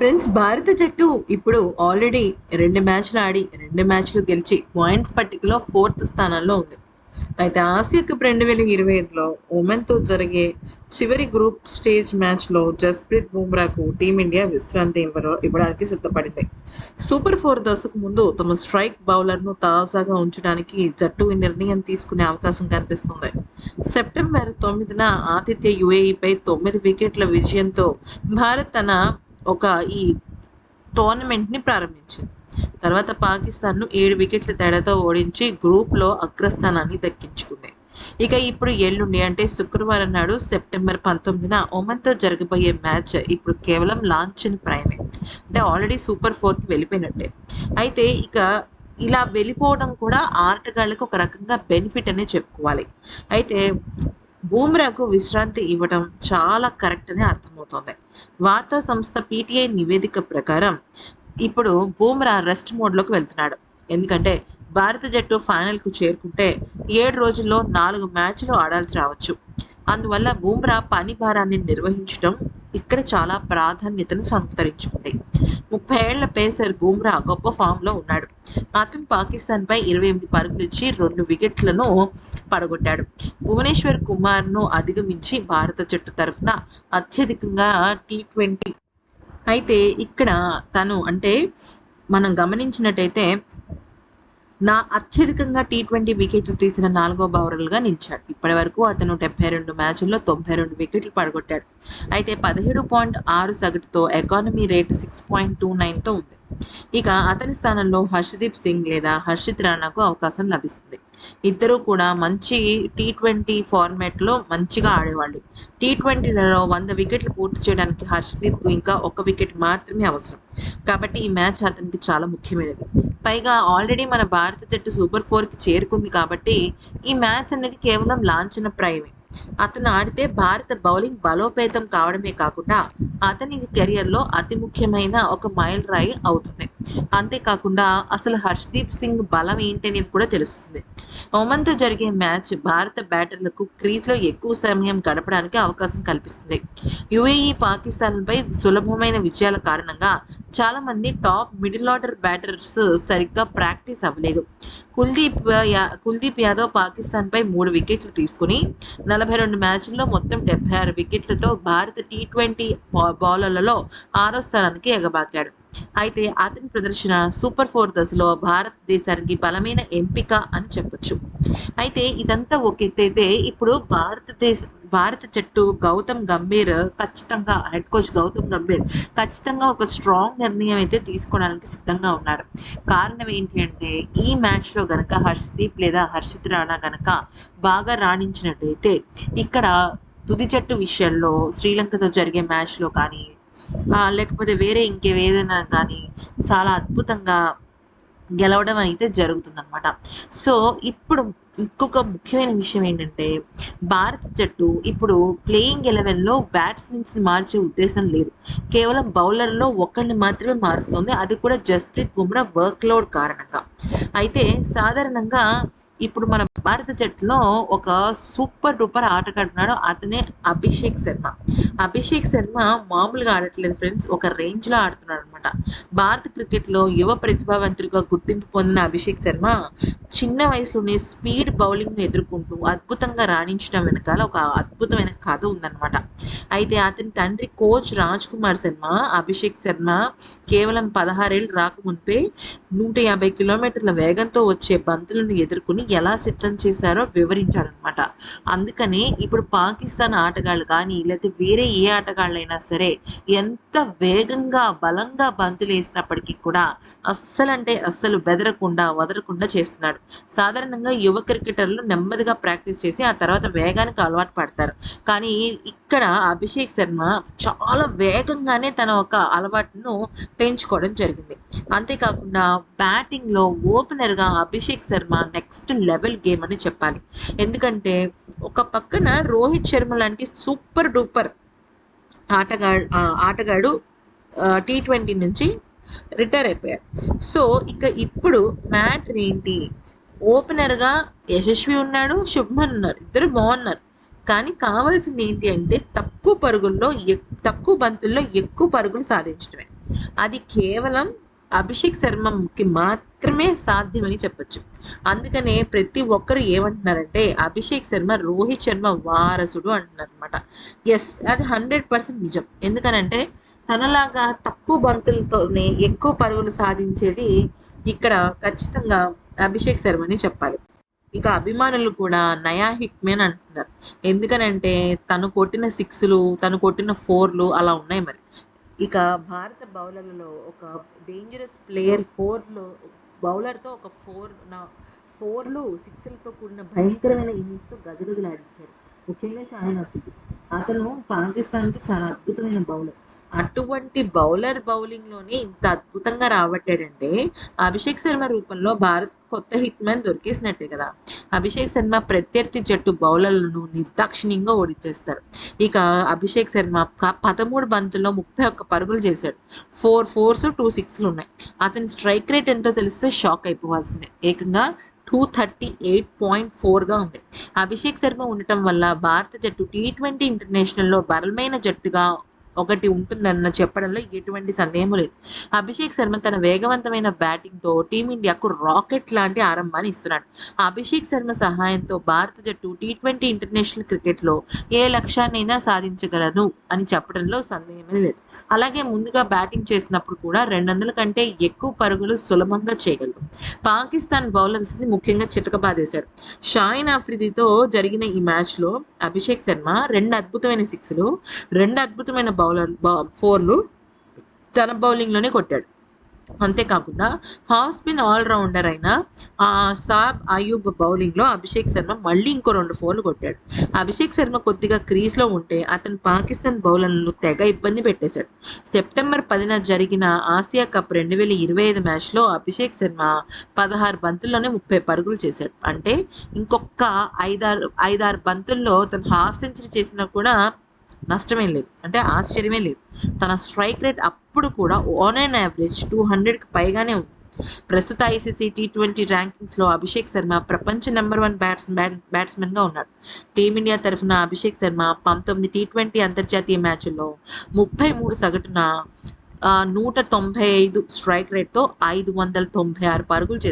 Friends భారత జట్టు ఇప్పుడు ఆల్రెడీ రెండు మ్యాచ్లు ఆడి రెండు మ్యాచ్లు గెలిచి పాయింట్స్ పట్టికలో ఫోర్త్ స్థానంలో ఉంది. అయితే ఆసియా కప్ రెండు వేల ఇరవై ఐదులో ఉమెన్తో జరిగే చివరి గ్రూప్ స్టేజ్ మ్యాచ్లో జస్ప్రీత్ బుమ్రాకు టీమిండియా విశ్రాంతి ఇవ్వడానికి సిద్ధపడింది. సూపర్ ఫోర్ దశకు ముందు తమ స్ట్రైక్ బౌలర్ను తాజాగా ఉంచడానికి జట్టు ఈ నిర్ణయం తీసుకునే అవకాశం కనిపిస్తుంది. సెప్టెంబర్ తొమ్మిదిన ఆతిథ్య యుఏఈపై తొమ్మిది వికెట్ల విజయంతో భారత్ తన ఒక ఈ టోర్నమెంట్ని ప్రారంభించింది. తర్వాత పాకిస్తాన్ను ఏడు వికెట్ల తేడాతో ఓడించి గ్రూప్లో అగ్రస్థానాన్ని దక్కించుకుంది. ఇక ఇప్పుడు ఎల్లుండి అంటే శుక్రవారం నాడు సెప్టెంబర్ పంతొమ్మిదిన ఒమన్తో జరగబోయే మ్యాచ్ ఇప్పుడు కేవలం లాంఛన్ ప్రైమే అంటే ఆల్రెడీ సూపర్ ఫోర్కి వెళ్ళిపోయినట్టే. అయితే ఇక ఇలా వెళ్ళిపోవడం కూడా ఆటగాళ్ళకి ఒక రకంగా బెనిఫిట్ అనే చెప్పుకోవాలి. అయితే బూమ్రాకు విశ్రాంతి ఇవ్వడం చాలా కరెక్ట్ అని అర్థమవుతోంది. వార్తా సంస్థ పీటీఐ నివేదిక ప్రకారం ఇప్పుడు బూమ్రా రెస్ట్ మోడ్లోకి వెళ్తున్నాడు. ఎందుకంటే భారత జట్టు ఫైనల్కు చేరుకుంటే ఏడు రోజుల్లో నాలుగు మ్యాచ్లు ఆడాల్సి రావచ్చు. అందువల్ల బూమ్రా పని భారాన్ని నిర్వహించడం ఇక్కడ చాలా ప్రాధాన్యతను సంతరించుకుంది. ముప్పై ఏళ్ళ పేసర్ బూమ్రా గొప్ప ఫామ్లో ఉన్నాడు. అతను పాకిస్తాన్పై ఇరవై ఎనిమిది పరుగులు ఇచ్చి రెండు వికెట్లను పడగొట్టాడు. భువనేశ్వర్ కుమార్ను అధిగమించి భారత జట్టు తరఫున అత్యధికంగా టీ ట్వంటీ. అయితే ఇక్కడ తను అంటే మనం గమనించినట్టయితే నా అత్యధికంగా టీ ట్వంటీ వికెట్లు తీసిన నాలుగో బౌలర్గా నిలిచాడు. ఇప్పటి వరకు అతను డెబ్బై రెండు మ్యాచ్ల్లో తొంభై రెండు వికెట్లు పడగొట్టాడు. అయితే పదిహేడు పాయింట్ ఆరు సగటుతో economy rate six point two నైన్తో ఉంది. ఇక అతని స్థానంలో హర్షదీప్ సింగ్ లేదా హర్షిత్ రాణాకు అవకాశం లభిస్తుంది. ఇద్దరు కూడా మంచి టీ ట్వంటీ ఫార్మాట్లో మంచిగా ఆడేవాళ్ళు. టీ ట్వంటీలలో వంద వికెట్లు పూర్తి చేయడానికి హర్షదీప్కు ఇంకా ఒక వికెట్ మాత్రమే అవసరం. కాబట్టి ఈ మ్యాచ్ అతనికి చాలా ముఖ్యమైనది. పైగా ఆల్రెడీ మన భారత జట్టు సూపర్ ఫోర్కి చేరుకుంది కాబట్టి ఈ మ్యాచ్ అనేది కేవలం లాంఛన ప్రైమే అతను ఆడితే భారత బౌలింగ్ బలోపేతం కావడమే కాకుండా అతని కెరియర్లో అతి ముఖ్యమైన ఒక మైల్ రాయి అవుతుంది. అంతేకాకుండా అసలు హర్షదీప్ సింగ్ బలం ఏంటి అనేది కూడా తెలుస్తుంది. ఒమన్తో జరిగే మ్యాచ్ భారత బ్యాటర్లకు క్రీజ్లో ఎక్కువ సమయం గడపడానికి అవకాశం కల్పిస్తుంది. యుఏఈ పాకిస్తాన్పై సులభమైన విజయాల కారణంగా చాలా మంది టాప్ మిడిల్ ఆర్డర్ బ్యాటర్స్ సరిగ్గా ప్రాక్టీస్ అవ్వలేదు. కుల్దీప్ యా- కుల్దీప్ యాదవ్ పాకిస్తాన్పై మూడు వికెట్లు తీసుకుని నలభై రెండు మ్యాచ్ల్లో మొత్తం డెబ్బై ఆరు వికెట్లతో భారత టీ ట్వంటీ బౌలర్లలో ఆరో స్థానానికి ఎగబాకాడు. అయితే అతని ప్రదర్శన సూపర్ ఫోర్ దశలో భారతదేశానికి బలమైన ఎంపిక అని చెప్పొచ్చు. అయితే ఇదంతా ఒక ఇప్పుడు భారతదేశ భారత జట్టు గౌతమ్ గంభీర్ ఖచ్చితంగా హెడ్ కోచ్ గౌతమ్ గంభీర్ ఖచ్చితంగా ఒక స్ట్రాంగ్ నిర్ణయం అయితే తీసుకోవడానికి సిద్ధంగా ఉన్నాడు కారణం ఏంటి అంటే ఈ మ్యాచ్లో గనక హర్షదీప్ లేదా హర్షిత్ రాణా గనక బాగా రాణించినట్టయితే ఇక్కడ తుది జట్టు విషయంలో శ్రీలంకతో జరిగే మ్యాచ్లో కానీ లేకపోతే వేరే ఇంకేవేదైనా కానీ చాలా అద్భుతంగా గెలవడం అయితే జరుగుతుందన్నమాట. సో ఇప్పుడు ఇంకొక ముఖ్యమైన విషయం ఏంటంటే భారత జట్టు ఇప్పుడు ప్లేయింగ్ ఎలెవెన్లో బ్యాట్స్మెన్స్ని మార్చే ఉద్దేశం లేదు. కేవలం బౌలర్లో ఒకరిని మాత్రమే మారుస్తుంది. అది కూడా జస్ప్రీత్ బుమ్రా వర్క్ లోడ్ కారణంగా. అయితే సాధారణంగా ఇప్పుడు మన భారత జట్టులో ఒక సూపర్ డూపర్ ఆటగాడున్నాడు అతనే అభిషేక్ శర్మ. అభిషేక్ శర్మ మామూలుగా ఆడట్లేదు ఫ్రెండ్స్ ఒక రేంజ్లో ఆడుతున్నాడు అనమాట భారత క్రికెట్లో యువ ప్రతిభావంతుడిగా గుర్తింపు పొందిన అభిషేక్ శర్మ చిన్న వయసులోనే స్పీడ్ బౌలింగ్ను ఎదుర్కొంటూ అద్భుతంగా రాణించడం వెనకాల ఒక అద్భుతమైన కథ ఉందన్నమాట. అయితే అతని తండ్రి కోచ్ రాజ్ కుమార్ శర్మ అభిషేక్ శర్మ కేవలం పదహారేళ్ళు రాకముందే నూట యాభై కిలోమీటర్ల వేగంతో వచ్చే బంతులను ఎదుర్కొని ఎలా సిద్ధం చేశారో వివరించాడనమాట అందుకనే ఇప్పుడు పాకిస్తాన్ ఆటగాళ్ళు కానీ లేకపోతే వేరే ఏ ఆటగాళ్ళైనా సరే ఎంత వేగంగా బలంగా బంతులు వేసినప్పటికీ కూడా అస్సలంటే అస్సలు బెదరకుండా వదలకుండా చేస్తున్నాడు సాధారణంగా యువ క్రికెటర్లు నెమ్మదిగా ప్రాక్టీస్ చేసి ఆ తర్వాత వేగానికి అలవాటు పడతారు. కానీ ఇక్కడ అభిషేక్ శర్మ చాలా వేగంగానే తన ఒక అలవాటును పెంచుకోవడం జరిగింది. అంతేకాకుండా బ్యాటింగ్లో ఓపెనర్గా Abhishek Sharma next level game అని చెప్పాలి. ఎందుకంటే ఒక పక్కన రోహిత్ శర్మ లాంటి సూపర్ డూపర్ ఆటగాడు ఆటగాడు టీ ట్వంటీ నుంచి రిటైర్ అయిపోయాడు. సో ఇక ఇప్పుడు మ్యాటర్ ఏంటి? ఓపెనర్గా యశస్వి ఉన్నాడు శుభ్మన్ ఉన్నారు ఇద్దరు బాగున్నారు. కానీ కావాల్సింది ఏంటి అంటే తక్కువ పరుగుల్లో తక్కువ బంతుల్లో ఎక్కువ పరుగులు సాధించడమే. అది కేవలం అభిషేక్ శర్మకి మాత్రమే సాధ్యమని చెప్పొచ్చు. అందుకనే ప్రతి ఒక్కరు ఏమంటున్నారంటే అభిషేక్ శర్మ రోహిత్ శర్మ వారసుడు అంటున్నారు అనమాట ఎస్ అది హండ్రెడ్ పర్సెంట్ నిజం. ఎందుకనంటే తనలాగా తక్కువ బంతులతోనే ఎక్కువ పరుగులు సాధించేది ఇక్కడ ఖచ్చితంగా అభిషేక్ శర్మని చెప్పాలి. ఇక అభిమానులు కూడా నయా హిట్ మ్యాన్ అంటున్నారు. ఎందుకనంటే తను కొట్టిన సిక్స్లు తను కొట్టిన ఫోర్లు అలా ఉన్నాయి మరి. ఇక భారత బౌలర్లలో ఒక డేంజరస్ ప్లేయర్ ఫోర్లో బౌలర్తో ఒక ఫోర్ నా ఫోర్లు సిక్స్లతో కూడిన భయంకరమైన ఇన్నింగ్స్తో గజగజలాడించాడు ముఖ్యంగా షాహిన్ అతను పాకిస్తాన్కి చాలా అద్భుతమైన బౌలర్. అటువంటి బౌలర్ బౌలింగ్లోనే ఇంత అద్భుతంగా రాబట్టాడంటే అభిషేక్ శర్మ రూపంలో భారత్ కొత్త హిట్ మ్యాన్ దొరికేసినట్టే కదా. అభిషేక్ శర్మ ప్రత్యర్థి జట్టు బౌలర్లను నిర్దాక్షిణ్యంగా ఓడించేస్తారు. ఇక అభిషేక్ శర్మ పదమూడు బంతుల్లో ముప్పై ఒక్క పరుగులు చేశాడు. ఫోర్ ఫోర్స్ టూ సిక్స్లు ఉన్నాయి. అతని స్ట్రైక్ రేట్ ఎంతో తెలిస్తే షాక్ అయిపోవాల్సిందే. ఏకంగా టూ థర్టీ ఎయిట్ పాయింట్ ఫోర్గా ఉంది. అభిషేక్ శర్మ ఉండటం వల్ల భారత జట్టు టీ ట్వంటీ ఇంటర్నేషనల్లో బలమైన జట్టుగా ఒకటి ఉంటుందన్న చెప్పడంలో ఎటువంటి సందేహం లేదు. అభిషేక్ శర్మ తన వేగవంతమైన బ్యాటింగ్తో టీమిండియాకు రాకెట్ లాంటి ఆరంభాన్ని ఇస్తున్నాడు. అభిషేక్ శర్మ సహాయంతో భారత జట్టు టీ ట్వంటీ ఇంటర్నేషనల్ క్రికెట్లో ఏ లక్ష్యాన్నైనా సాధించగలను అని చెప్పడంలో సందేహమే లేదు. అలాగే ముందుగా బ్యాటింగ్ చేసినప్పుడు కూడా రెండు వందల కంటే ఎక్కువ పరుగులు సులభంగా చేయగలరు పాకిస్తాన్ బౌలర్స్ని ముఖ్యంగా చితకబాదేశాడు. షాయిన్ ఆఫ్రిదితో జరిగిన ఈ మ్యాచ్లో అభిషేక్ శర్మ రెండు అద్భుతమైన సిక్స్లు రెండు అద్భుతమైన బౌలర్ ఫోర్లు తన బౌలింగ్లోనే కొట్టాడు. అంతేకాకుండా హాఫ్ స్పిన్ ఆల్రౌండర్ అయిన ఆ, సాబ్ అయూబ్ బౌలింగ్లో అభిషేక్ శర్మ మళ్ళీ ఇంకో రెండు ఫోర్లు కొట్టాడు. అభిషేక్ శర్మ కొద్దిగా క్రీజ్లో ఉంటే అతను పాకిస్తాన్ బౌలర్లను తెగ ఇబ్బంది పెట్టేశాడు. సెప్టెంబర్ పదిన జరిగిన ఆసియా కప్ రెండు వేల ఇరవై ఐదు మ్యాచ్లో అభిషేక్ శర్మ పదహారు బంతుల్లోనే ముప్పై పరుగులు చేశాడు. అంటే ఇంకొక ఐదారు ఐదారు బంతుల్లో తను హాఫ్ సెంచరీ చేసినా కూడా నష్టమేం లేదు. అంటే ఆశ్చర్యమే లేదు. తన స్ట్రైక్ రేట్ అప్పుడు కూడా ఆన్ అండ్ యావరేజ్ టూ హండ్రెడ్కి పైగానే ఉంది. ప్రస్తుత ఐసీసీ టీ ట్వంటీ ర్యాంకింగ్స్లో అభిషేక్ శర్మ ప్రపంచ నెంబర్ వన్ బ్యాట్స్ బ్యాట్స్మెన్గా ఉన్నాడు. టీమిండియా తరఫున అభిషేక్ శర్మ పంతొమ్మిది టీ ట్వంటీ అంతర్జాతీయ మ్యాచ్ల్లో ముప్పై మూడు సగటున నూట తొంభై ఐదు స్ట్రైక్ రేట్తో ఐదు వందల తొంభై ఆరు పరుగులు చేశారు